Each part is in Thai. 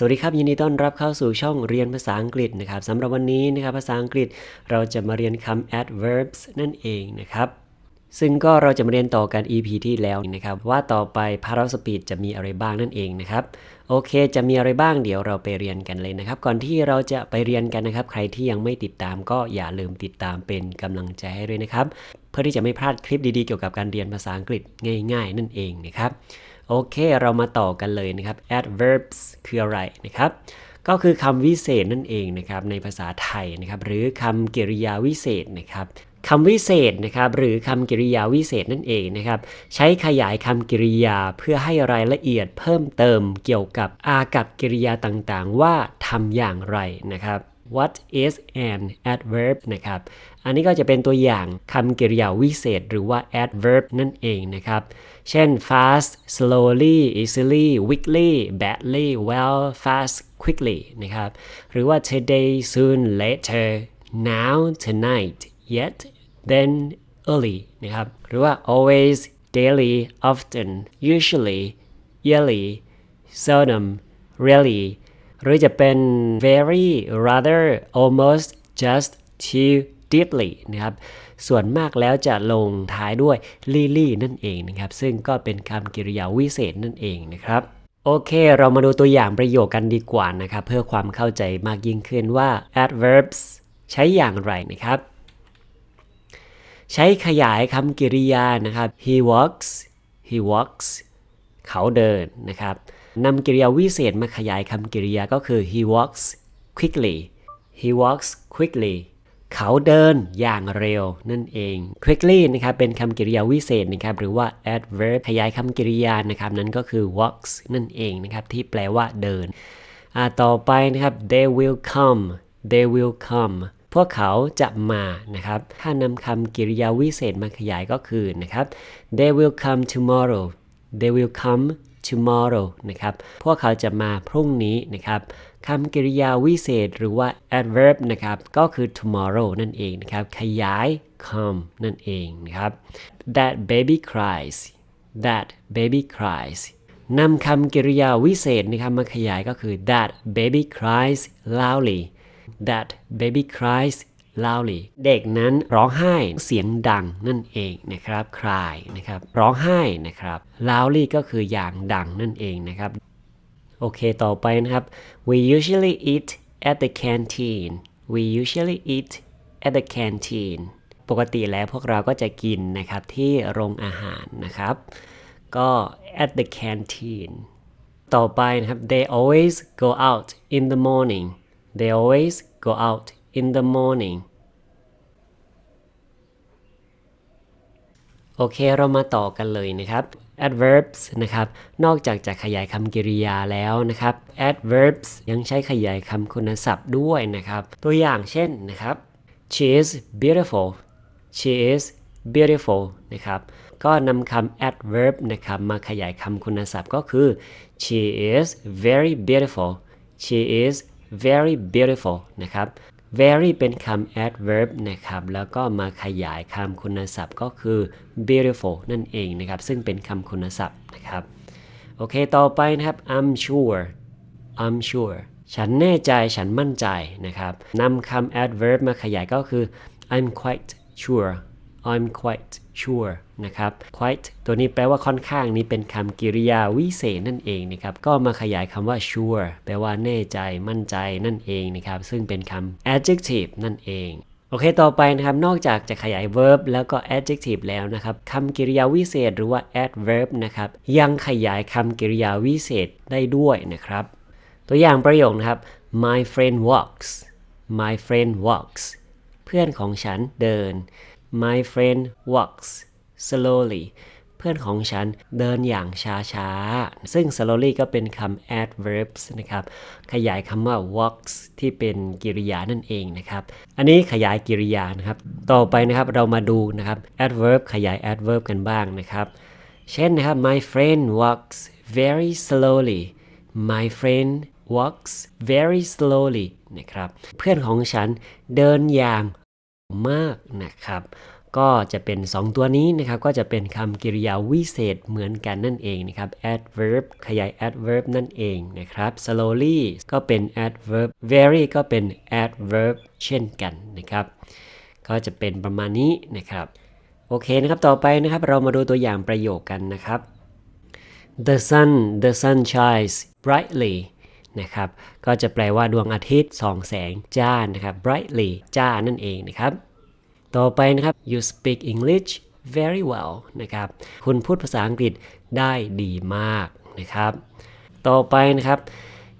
สวัสดีครับยินดีต้อนรับเข้าสู่ช่องเรียนภาษาอังกฤษนะครับสำหรับวันนี้นะครับภาษาอังกฤษเราจะมาเรียนคำ adverbs นั่นเองนะครับ ซึ่งก็เราจะมาเรียนต่อกัน EP ที่แล้วนะครับ ว่าต่อไป Parallel Speed จะมีอะไรบ้างนั่นเองนะครับ โอเค จะมีอะไรบ้างเดี๋ยวเราไปเรียนกันเลยนะครับ ก่อนที่เราจะไปเรียนกันนะครับ ใครที่ยังไม่ติดตามก็อย่าลืมติดตามเป็นกำลังใจให้ด้วยนะครับ เพื่อที่จะไม่พลาดคลิปดีๆเกี่ยวกับการเรียนภาษาอังกฤษง่าย ๆ นั่นเองนะครับ โอเค เรามาต่อกันเลยนะครับ adverbs คืออะไรนะครับก็คือคำวิเศษนั่นเองนะครับในภาษาไทยนะครับหรือคำกริยาวิเศษนะครับ คำวิเศษนะครับหรือคำกริยาวิเศษนั่นเองนะครับใช้ขยายคำกริยาเพื่อให้รายละเอียดเพิ่มเติมเกี่ยวกับอากับกริยาต่างๆ ว่าทำอย่างไรนะครับ What is an adverb นะครับ อันนี้ก็จะเป็นตัวอย่างคำกริยาวิเศษหรือว่า adverb นั่นเองนะครับ เช่น fast slowly easily weakly badly well fast quickly นะครับ หรือว่า today soon later now tonight yet then early นะครับ หรือว่า always daily often usually yearly seldom really หรือจะเป็น very rather almost just too deeply นะครับ ส่วนมากแล้วจะลงท้ายด้วย lily นั่นเองนะครับ ซึ่งก็เป็นคำกริยาวิเศษนั่นเองนะครับ โอเค เรามาดูตัวอย่างประโยคกันดีกว่านะครับ เพื่อความเข้าใจมากยิ่งขึ้นว่า adverbs ใช้อย่างไรนะครับ ใช้ขยายคำกริยานะครับ he walks he walks เขาเดินนะครับนำกริยาวิเศษมาขยายคำกริยาก็คือ he walks quickly he walks quickly เขาเดินอย่างเร็วนั่นเอง quickly นะครับเป็นคำกริยาวิเศษนะครับหรือว่า adverb ขยายคำกริยานะครับนั่นก็คือ walks นั่นเองนะครับที่แปลว่าเดินต่อไปนะครับ they will come they will come พวกเขาจะมานะครับถ้านำคำกริยาวิเศษมาขยายก็คือนะครับ they will come tomorrow they will come tomorrow นะครับ พวกเขาจะมาพรุ่งนี้นะครับคำกริยาวิเศษหรือว่า adverb นะครับ ก็คือ tomorrow นั่นเองนะครับ ขยาย come นั่นเองนะครับ that baby cries that baby cries นำคำกริยาวิเศษนะครับมาขยายก็คือ that baby cries loudly that baby cries loudly เด็กนั้นร้องไห้เสียงดังนั่นเองนะครับ cry นะครับร้องไห้นะครับ loudly ก็คืออย่างดังนั่นเองนะครับ โอเคต่อไปนะครับ we usually eat at the canteen we usually eat at the canteen ปกติแล้วพวกเราก็จะกินนะครับที่โรงอาหารนะครับ ก็ at the canteen ต่อไปนะครับ they always go out in the morning they always go out in the morning โอเค เรามาต่อกันเลยนะครับ adverbs นะครับ นอกจากจะขยายคำกริยาแล้วนะครับ adverbs ยังใช้ขยายคำคุณศัพท์ด้วยนะครับ ตัวอย่างเช่นนะครับ she is beautiful she is beautiful นะครับ ก็นำคำ adverb นะครับมาขยายคำคุณศัพท์ก็คือ she is very beautiful she is very beautiful นะครับ very เป็นคำ adverb นะครับ แล้วก็มาขยายคำคุณศัพท์ก็คือ beautiful นั่นเองนะครับ ซึ่งเป็นคำคุณศัพท์นะครับ โอเค ต่อไปนะครับ I'm sure I'm sure ฉันแน่ใจ ฉันมั่นใจนะครับ นำคำ adverb มาขยายก็คือ I'm quite sure I'm quite sure นะครับ quite ตัวนี้แปลว่าค่อนข้างนี้เป็นคำกริยาวิเศษนั่นเองนะครับ ก็มาขยายคำว่า sure แปลว่าแน่ใจมั่นใจนั่นเองนะครับ ซึ่งเป็นคำ adjective นั่นเองโอเค ต่อไปนะครับ นอกจากจะขยาย verb แล้วก็ adjective แล้วนะครับ คำกริยาวิเศษหรือว่า adverb นะครับ ยังขยายคำกริยาวิเศษได้ด้วยนะครับ ตัวอย่างประโยคนะครับ my friend walks my friend walks เพื่อนของฉันเดิน my friend walks slowly เพื่อนของฉันเดินอย่างช้าๆ ซึ่ง slowly ก็เป็นคำ adverbs นะครับ ขยายคำว่า walks ที่เป็นกริยานั่นเองนะครับ อันนี้ขยายกริยานะครับ ต่อไปนะครับเรามาดูนะครับ adverb ขยาย adverb กันบ้างนะครับ เช่นนะครับ my friend walks very slowly my friend walks very slowly นะครับ เพื่อนของฉันเดินอย่างมากนะครับ ก็จะเป็น 2 ตัวนี้นะครับก็จะเป็นคำกริยาวิเศษเหมือนกันนั่นเองนะครับ adverb ขยาย adverb นั่นเองนะครับ slowly ก็เป็น adverb very ก็เป็น adverb เช่นกันนะครับ ก็จะเป็นประมาณนี้นะครับโอเคนะครับต่อไปนะครับเรามาดูตัวอย่างประโยคกันนะครับ The sun the sun shines brightly นะครับก็จะแปลว่าดวงอาทิตย์ส่องแสงจ้านะครับ brightly จ้านั่นเองนะครับ ต่อไปนะครับ you speak English very well นะครับ คุณพูดภาษาอังกฤษได้ดีมากนะครับ ต่อไปนะครับ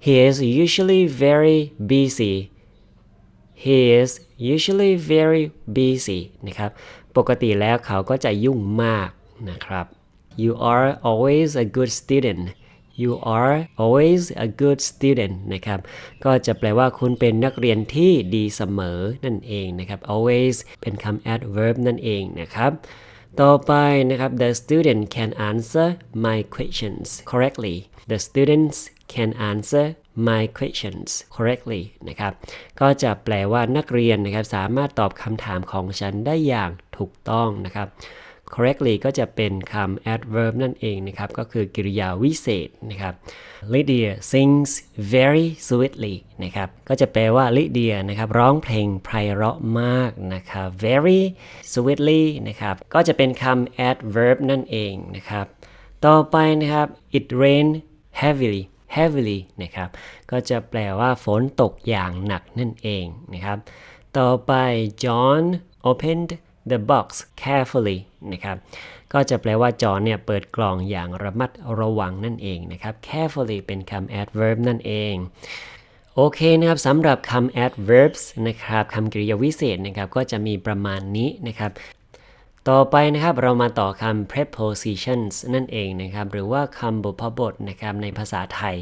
he is usually very busy he is usually very busy นะครับ ปกติแล้วเขาก็จะยุ่งมากนะครับ you are always a good student you are always a good student นะครับ ก็จะแปลว่าคุณเป็นนักเรียนที่ดีเสมอนั่นเองนะครับ always เป็นคำ adverb นั่นเองนะครับต่อไปนะครับ the student can answer my questions correctly the students can answer my questions correctly นะครับ ก็จะแปลว่านักเรียนนะครับสามารถตอบคำถามของฉันได้อย่างถูกต้องนะครับ correctly ก็จะเป็นคำ adverb นั่นเองนะครับ ก็คือ กริยาวิเศษนะครับ Lydia sings very sweetly นะครับ ก็จะแปลว่าลิเดียนะครับ ร้องเพลงไพเราะมากนะครับ very sweetly นะครับ ก็จะเป็นคำ adverb นั่นเองนะครับ ต่อไปนะครับ it rained heavily heavily นะครับ ก็จะแปลว่าฝนตกอย่างหนักนั่นเองนะครับ ต่อไป John opened the box carefully นะครับ ก็จะแปลว่าจอนเนี่ยเปิดกล่องอย่างระมัดระวังนั่นเองนะครับ carefully เป็นคำ adverb นั่นเองโอเคนะครับสำหรับคำ adverbs นะครับคำกริยาวิเศษนะครับก็จะมีประมาณนี้นะครับ ต่อไปนะครับเรามาต่อคำ prepositions นั่นเองนะครับ หรือว่าคำบุพบทนะครับในภาษาไทย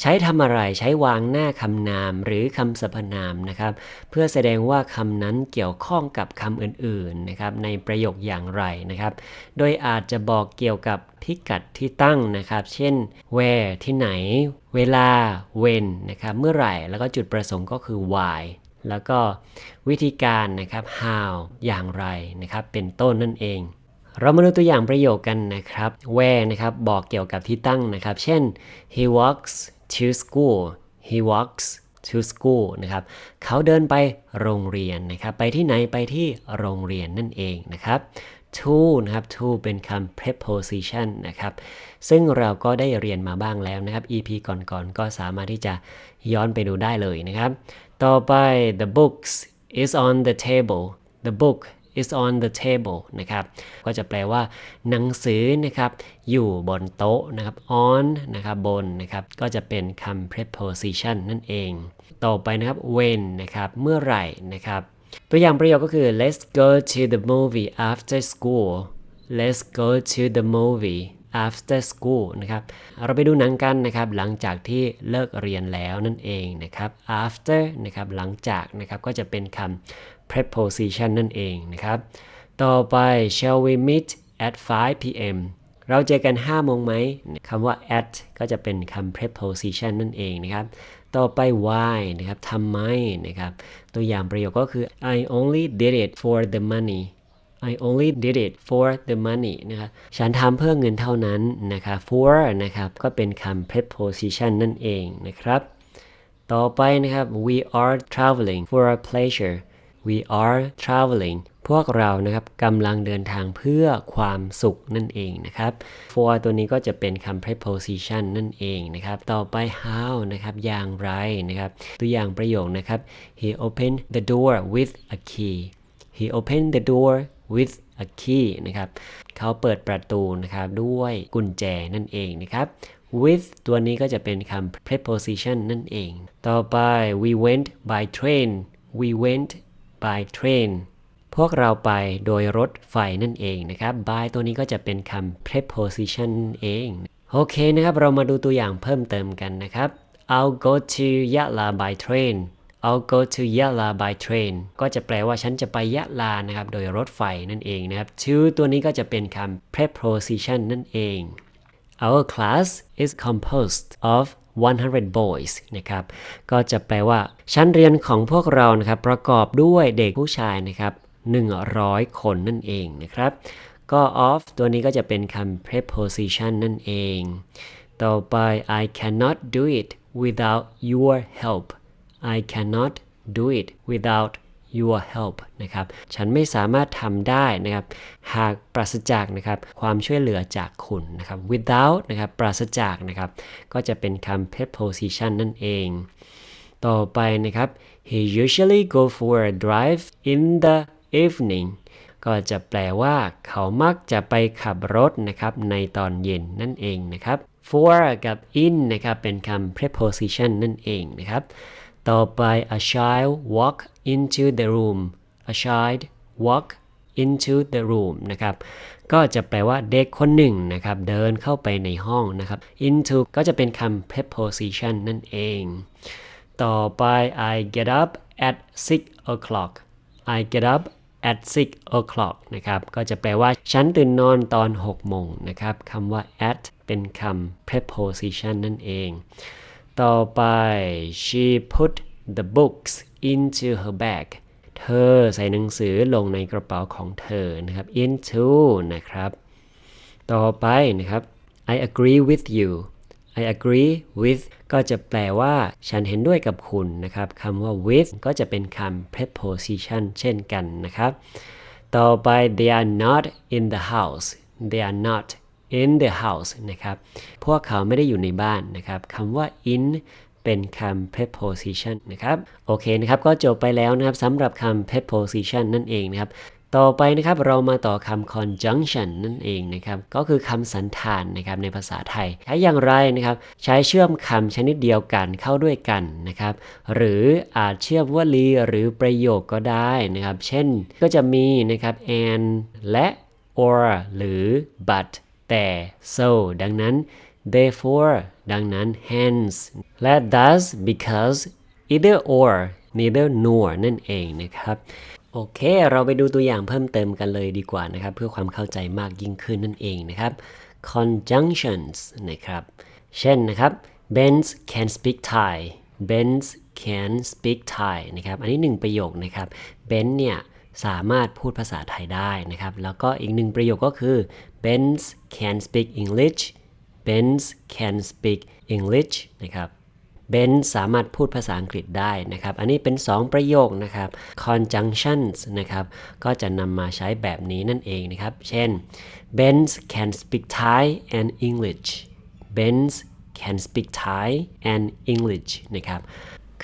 ใช้ทำอะไรใช้วางหน้าคำนามหรือคำสรรพนามนะครับ เพื่อแสดงว่าคำนั้นเกี่ยวข้องกับคำอื่นๆนะครับในประโยคอย่างไรนะครับ โดยอาจจะบอกเกี่ยวกับพิกัดที่ตั้งนะครับ เช่น where ที่ไหน เวลา when นะครับเมื่อไหร่แล้วก็จุดประสงค์ก็คือ why แล้วก็วิธีการนะครับ how อย่างไรนะครับ เป็นต้นนั่นเอง เรามาดูตัวอย่างประโยคกันนะครับ where นะครับบอกเกี่ยวกับที่ตั้งนะครับ เช่น he walks to school he walks to school นะครับเขาเดินไปโรงเรียนนะครับ ไปที่ไหนไปที่โรงเรียนนั่นเองนะครับ to นะครับ to เป็นคำ preposition นะครับ ซึ่งเราก็ได้เรียนมาบ้างแล้วนะครับ EP ก่อนๆก็สามารถที่จะย้อนไปดูได้เลยนะครับ ต่อไป the books is on the table the book is on the table นะครับ ก็จะแปลว่า หนังสือนะครับ อยู่บนโต๊ะนะครับ on นะครับ บนนะครับ ก็จะเป็นคำ preposition นั่นเอง ต่อไปนะครับ when นะครับ เมื่อไหร่นะครับ ตัวอย่างประโยคก็คือ let's go to the movie after school let's go to the movie after school นะครับ เราไปดูหนังกันนะครับ หลังจากที่เลิกเรียนแล้วนั่นเองนะครับ after นะครับ หลังจากนะครับ ก็จะเป็นคำ preposition นั่นเองนะครับ ต่อไป shall we meet at 5 p.m. เราเจอกัน 5 โมงไหมคำว่า at ก็จะเป็นคำ preposition นั่นเองนะครับ ต่อไป why นะครับทำไมนะครับ ตัวอย่างประโยคก็คือ I only did it for the money I only did it for the money นะครับฉันทำเพื่อเงินเท่านั้นนะครับ for นะครับก็เป็นคำ preposition นั่นเองนะครับ ต่อไปนะครับ we are traveling for a pleasure we are traveling พวกเรานะครับกำลังเดินทางเพื่อความสุขนั่นเองนะครับ for ตัวนี้ก็จะเป็นคำ preposition นั่นเองนะครับ ต่อไป how นะครับอย่างไรนะครับ ตัวอย่างประโยคนะครับ he opened the door with a key he opened the door with a key นะครับเขาเปิดประตูนะครับด้วยกุญแจนั่นเองนะครับ with ตัวนี้ก็จะเป็นคำ preposition นั่นเอง ต่อไป we went by train we went by train พวกเราไปโดยรถไฟนั่นเองนะครับ by ตัวนี้ก็จะเป็นคำ preposition เอง โอเคนะครับ เรามาดูตัวอย่างเพิ่มเติมกันนะครับ I'll go to Yala by train I'll go to Yala by train ก็จะแปลว่าฉันจะไปยะลานะครับ โดยรถไฟนั่นเองนะครับ to ตัวนี้ก็จะเป็นคำ preposition นั่นเอง Our class is composed of 100 boys นะครับ ก็จะแปลว่า ชั้นเรียนของพวกเรานะครับประกอบด้วยเด็กผู้ชายนะครับ 100 คนนั่นเองนะครับ ก็ of ตัวนี้ก็จะเป็นคำ preposition นั่นเอง ต่อไป I cannot do it without your help I cannot do it without your help นะครับ ฉันไม่สามารถทำได้นะครับ หากปราศจากนะครับความช่วยเหลือจากคุณนะครับ without นะครับปราศจากนะครับ ก็จะเป็นคำ preposition นั่นเอง ต่อไปนะครับ he usually go for a drive in the evening ก็จะแปลว่าเขามักจะไปขับรถนะครับในตอนเย็นนั่นเองนะครับ for กับ in นะครับเป็นคำ preposition นั่นเองนะครับ ต่อไป a child walk into the room a child walk into the room นะครับ ก็จะแปลว่าเด็กคนหนึ่งนะครับ เดินเข้าไปในห้องนะครับ into ก็จะเป็นคำ preposition นั่นเอง ต่อไป I get up at six o'clock I get up at six o'clock นะครับ ก็จะแปลว่าฉันตื่นนอนตอน 6 โมงนะครับ คำว่า at เป็นคำ preposition นั่นเอง ต่อไป she put the books into her bag เธอใส่หนังสือลงในกระเป๋าของเธอนะครับ into นะครับ ต่อไปนะครับ I agree with you I agree with ก็จะแปลว่า ฉันเห็นด้วยกับคุณนะครับคำว่า with ก็จะเป็นคำ preposition เช่นกันนะครับ ต่อไป they are not in the house they are not in the house นะครับ พวกเขาไม่ได้อยู่ในบ้านนะครับคำว่า in เป็นคำ preposition นะครับ โอเคนะครับ ก็จบไปแล้วนะครับสำหรับคำ preposition นั่นเองนะครับ ต่อไปนะครับเรามาต่อคำ conjunction นั่นเองนะครับ ก็คือคำสันธานนะครับในภาษาไทย ใช้อย่างไรนะครับ ใช้เชื่อมคำชนิดเดียวกันเข้าด้วยกันนะครับ หรืออาจเชื่อมวลีหรือประโยคก็ได้นะครับ เช่นก็จะมีนะครับ and และ or หรือ but แต่ so ดังนั้น therefore ดังนั้น hence และ thus because either or neither nor นั่นเองนะครับ โอเค เราไปดูตัวอย่างเพิ่มเติมกันเลยดีกว่านะครับ เพื่อความเข้าใจมากยิ่งขึ้นนั่นเองนะครับ conjunctions นะครับ เช่นนะครับ Benz can speak Thai Benz can speak Thai นะครับ อันนี้หนึ่งประโยคนะครับ Benz เนี่ย สามารถพูดภาษาไทยได้นะครับ แล้วก็อีกหนึ่งประโยคก็คือ Benz can speak English Benz can speak English นะครับเบนสามารถพูดภาษาอังกฤษได้นะครับ อันนี้เป็น 2 ประโยคนะครับ conjunctions นะครับ ก็จะนำมาใช้แบบนี้นั่นเองนะครับ เช่น Ben can speak Thai and English Ben can speak Thai and English นะครับ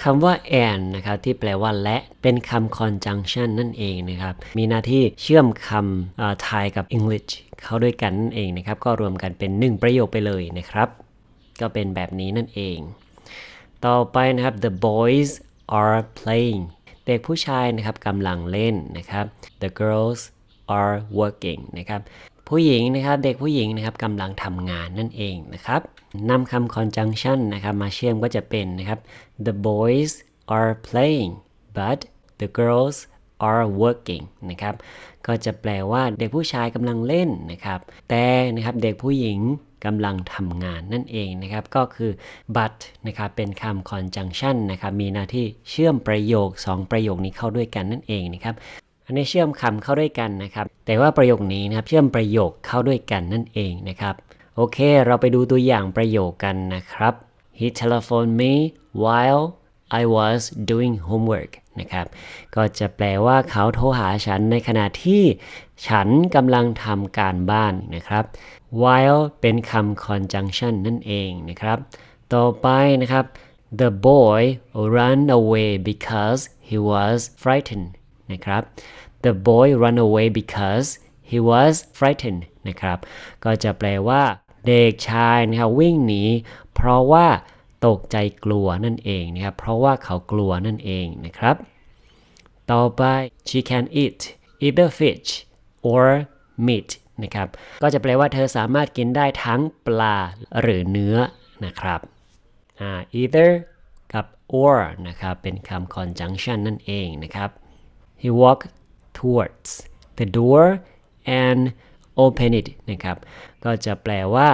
คำว่า and นะครับที่แปลว่าและเป็นคำ conjunction นั่นเองนะครับมีหน้าที่เชื่อมคำไทยกับ English เข้าด้วยกันนั่นเองนะครับก็รวมกันเป็น 1 ประโยคไปเลยนะครับ ก็เป็นแบบนี้นั่นเอง ต่อไปนะครับ the boys are playing เด็กผู้ชายนะครับกำลังเล่นนะครับ the girls are working นะครับ ผู้หญิงนะครับเด็กผู้หญิงนะครับกำลังทำงานนั่นเองนะครับนำคำ conjunction นะครับมาเชื่อมก็จะเป็นนะครับ the boys are playing but the girls are working นะครับก็จะแปลว่าเด็กผู้ชายกำลังเล่นนะครับ แต่นะครับเด็กผู้หญิงกำลังทำงานนั่นเองนะครับก็คือ but นะครับเป็นคำ conjunction นะครับมีหน้าที่เชื่อมประโยค 2 ประโยคนี้เข้าด้วยกันนั่นเองนะครับ อันนี้เชื่อมคำเข้าด้วยกันนะครับ แต่ว่าประโยคนี้นะครับเชื่อมประโยคเข้าด้วยกันนั่นเองนะครับ โอเค เราไปดูตัวอย่างประโยคกันนะครับ He telephoned me while I was doing homework นะครับ ก็จะแปลว่าเขาโทรหาฉันในขณะที่ฉันกำลังทำการบ้านนะครับ while เป็นคำ conjunction นั่นเองนะครับ ต่อไปนะครับ the boy ran away because he was frightened นะครับ the boy ran away because he was frightened นะครับ ก็จะแปลว่า เด็กชายนะครับวิ่งหนีเพราะว่าตกใจกลัวนั่นเองนะครับ เพราะว่าเขากลัวนั่นเองนะครับ ต่อไป she can eat either fish or meat นะครับ ก็จะแปลว่าเธอสามารถกินได้ทั้งปลาหรือเนื้อนะครับ either กับ or นะครับ เป็นคำ conjunction นั่นเองนะครับ he walked towards the door and opened it นะครับ ก็จะแปลว่า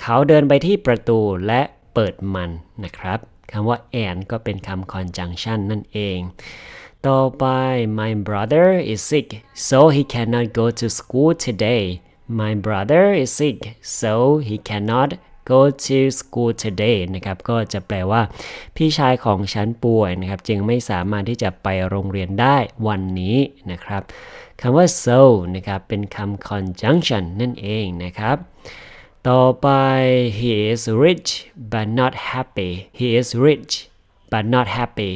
เขาเดินไปที่ประตูและเปิดมันนะครับคำว่า and ก็เป็นคำ conjunction นั่นเอง ต่อไป my brother is sick so he cannot go to school today my brother is sick so he cannot go to school today นะครับก็จะแปลว่า พี่ชายของฉันป่วยนะครับ จึงไม่สามารถที่จะไปโรงเรียนได้วันนี้นะครับคำว่า so นะครับ เป็นคำ conjunction นั่นเองนะครับ ต่อไป he is rich but not happy he is rich but not happy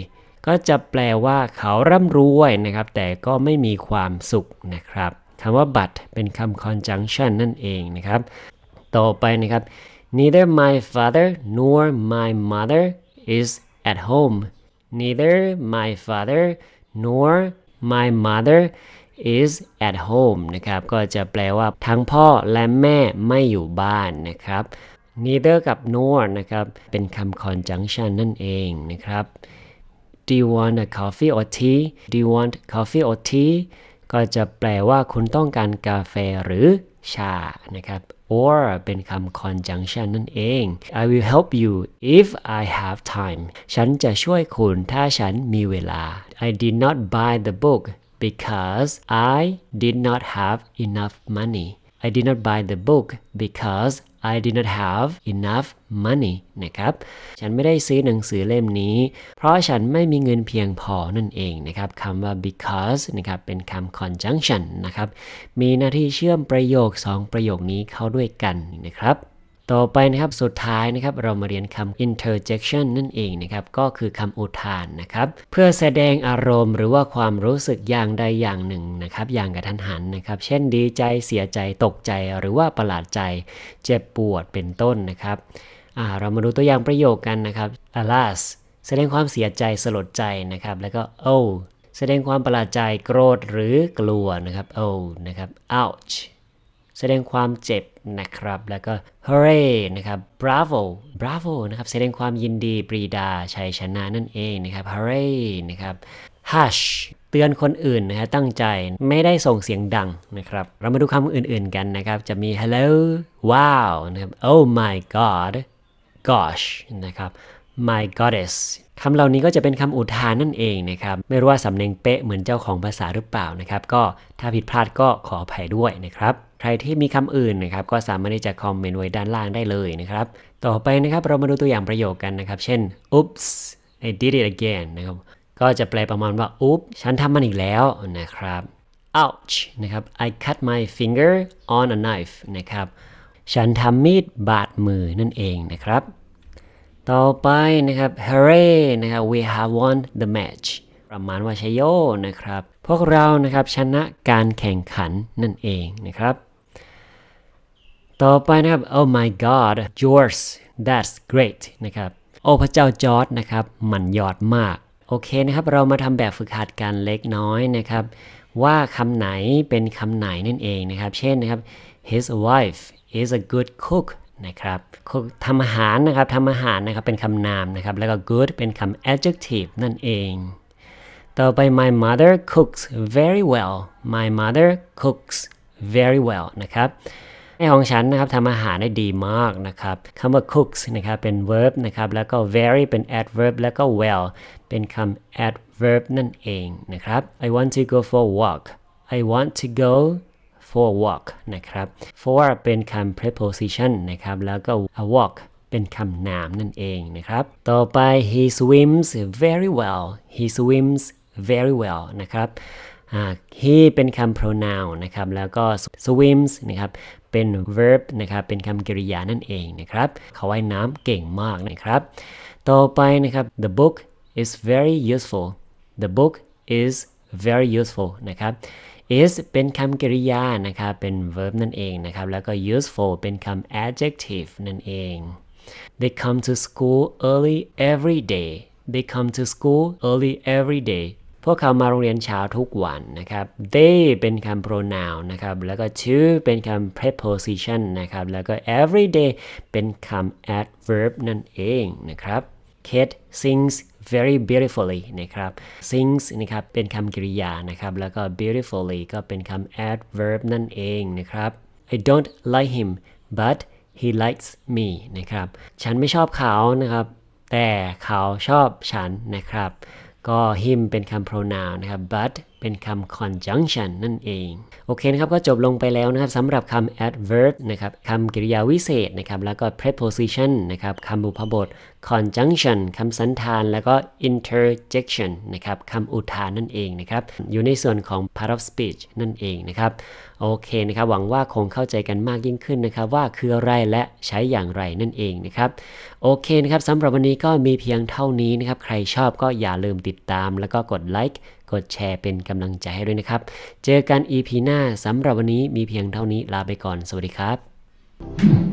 ก็จะแปลว่าเขาร่ำรวยนะครับ แต่ก็ไม่มีความสุขนะครับคำว่า but เป็นคำ conjunction นั่นเองนะครับ ต่อไปนะครับ neither my father nor my mother is at home neither my father nor my mother is at home นะครับ ก็จะแปลว่าทั้งพ่อและแม่ไม่อยู่บ้านนะครับ neither กับ nor นะครับ เป็นคำ conjunction นั่นเองนะครับ Do you want a coffee or tea Do you want coffee or tea ก็จะแปลว่าคุณต้องการกาแฟหรือชานะครับ or เป็นคำ conjunction นั่นเอง I will help you if I have time ฉันจะช่วยคุณถ้าฉันมีเวลา I did not buy the book because I did not have enough money I did not buy the book because I did not have enough money นะครับ ฉันไม่ได้ซื้อหนังสือเล่มนี้ เพราะฉันไม่มีเงินเพียงพอนั่นเองนะครับคำว่า because นะครับเป็นคำ conjunction นะครับ มีหน้าที่เชื่อมประโยค 2 ประโยคนี้เข้าด้วยกันนะครับ ต่อไปนะครับสุดท้ายนะครับเรามาเรียนคำ interjection นั่นเองนะครับก็คือคำอุทานนะครับเพื่อแสดงอารมณ์หรือว่าความรู้สึกอย่างใดอย่างหนึ่งนะครับอย่างกระทันหันนะครับเช่นดีใจเสียใจตกใจหรือว่าประหลาดใจเจ็บปวดเป็นต้นนะครับเรามาดูตัวอย่างประโยคกันนะครับ alas แสดงความเสียใจสลดใจนะครับแล้วก็ oh แสดงความประหลาดใจโกรธหรือกลัวนะครับ oh นะครับ ouch แสดงความเจ็บนะครับ แล้วก็ hooray นะครับ bravo bravo นะครับแสดงความยินดีปรีดาชัยชนะนั่นเองนะครับ hooray นะครับ hush เตือนคนอื่นนะฮะตั้งใจไม่ได้ส่งเสียงดังนะครับ เรามาดูคำอื่นๆกันนะครับ จะมี hello wow นะครับ oh my god gosh นะครับ my goddess คำเหล่านี้ก็จะเป็นคำอุทานนั่นเองนะครับ ไม่รู้ว่าสำเนียงเป๊ะเหมือนเจ้าของภาษาหรือเปล่านะครับ ก็ถ้าผิดพลาดก็ขออภัยด้วยนะครับใครที่มีคำอื่นนะครับก็สามารถที่จะคอมเมนต์ไว้ด้านล่างได้เลยนะครับ ต่อไปนะครับเรามาดูตัวอย่างประโยคกันนะครับ เช่น oops I did it again นะครับก็จะแปลประมาณว่า อุ๊บ ฉันทำมันอีกแล้วนะครับ ouch นะครับ I cut my finger on a knife นะครับ ฉันทำมีดบาดมือนั่นเองนะครับ ต่อไปนะครับ hooray นะครับ we have won the match ประมาณว่าชัยโยนะครับ พวกเรานะครับชนะการแข่งขันนั่นเองนะครับ ต่อไปนะครับ oh my god yours that's great นะครับ โอ้พระเจ้าจอร์ดนะครับ มันยอดมาก โอเคนะครับ เรามาทำแบบฝึกหัดกันเล็กน้อยนะครับ ว่าคำไหนเป็นคำไหนนั่นเองนะครับ เช่นนะครับ his wife is a good cook นะครับทำอาหารนะครับทำอาหารนะครับเป็นคำนามนะครับ แล้วก็ good เป็นคำ adjective นั่นเอง ต่อไป my mother cooks very well my mother cooks very well นะครับ แม่ของฉันนะครับทำอาหารได้ดีมากนะครับคำว่า cooks นะครับเป็น verb นะครับแล้วก็ very เป็น adverb แล้วก็ well เป็นคำ adverb นั่นเองนะครับ I want to go for a walk I want to go for a walk นะครับ for เป็นคำ preposition นะครับแล้วก็ a walk เป็นคำนามนั่นเองนะครับ ต่อไป he swims very well he swims very well นะครับ he เป็นคำ pronoun นะครับ แล้วก็ swims นะครับ เป็น verb นะครับ เป็นคำกริยานั่นเองนะครับ เขาว่ายน้ำเก่งมากนะครับ ต่อไปนะครับ the book is very useful the book is very useful นะครับ is เป็นคำกริยานะครับ เป็น verb นั่นเองนะครับ แล้วก็ useful เป็นคำ adjective นั่นเอง They come to school early every day. They come to school early every day. พวกเขามาโรงเรียนเช้าทุกวันนะครับ They เป็นคำ pronoun นะครับ แล้วก็ to เป็นคำ preposition นะครับ แล้วก็ every day เป็นคำ adverb นั่นเองนะครับ Kate sings very beautifully นะครับ sings นะครับ เป็นคำกริยานะครับ แล้วก็ beautifully ก็เป็นคำ adverb นั่นเองนะครับ I don't like him but he likes me นะครับ ฉันไม่ชอบเขานะครับ แต่เขาชอบฉันนะครับ ก็ him เป็นคำ pronoun นะครับ but เป็นคำ conjunction นั่นเอง โอเคนะครับ ก็จบลงไปแล้วนะครับสำหรับคำ adverb นะครับคำกริยาวิเศษนะครับ แล้วก็ preposition นะครับคำบุพบท conjunction คำสันธาน แล้วก็ interjection นะครับคำอุทานนั่นเองนะครับ อยู่ในส่วนของ part of speech นั่นเองนะครับ โอเคนะครับ หวังว่าคงเข้าใจกันมากยิ่งขึ้นนะครับ ว่าคืออะไรและใช้อย่างไรนั่นเองนะครับ โอเคนะครับสำหรับวันนี้ก็มีเพียงเท่านี้นะครับ ใครชอบก็อย่าลืมติดตาม แล้วก็กดไลค์กดแชร์เป็นกำลังใจให้ด้วยนะครับ เจอกัน EP หน้าสำหรับวันนี้มีเพียงเท่านี้ลาไปก่อน สวัสดีครับ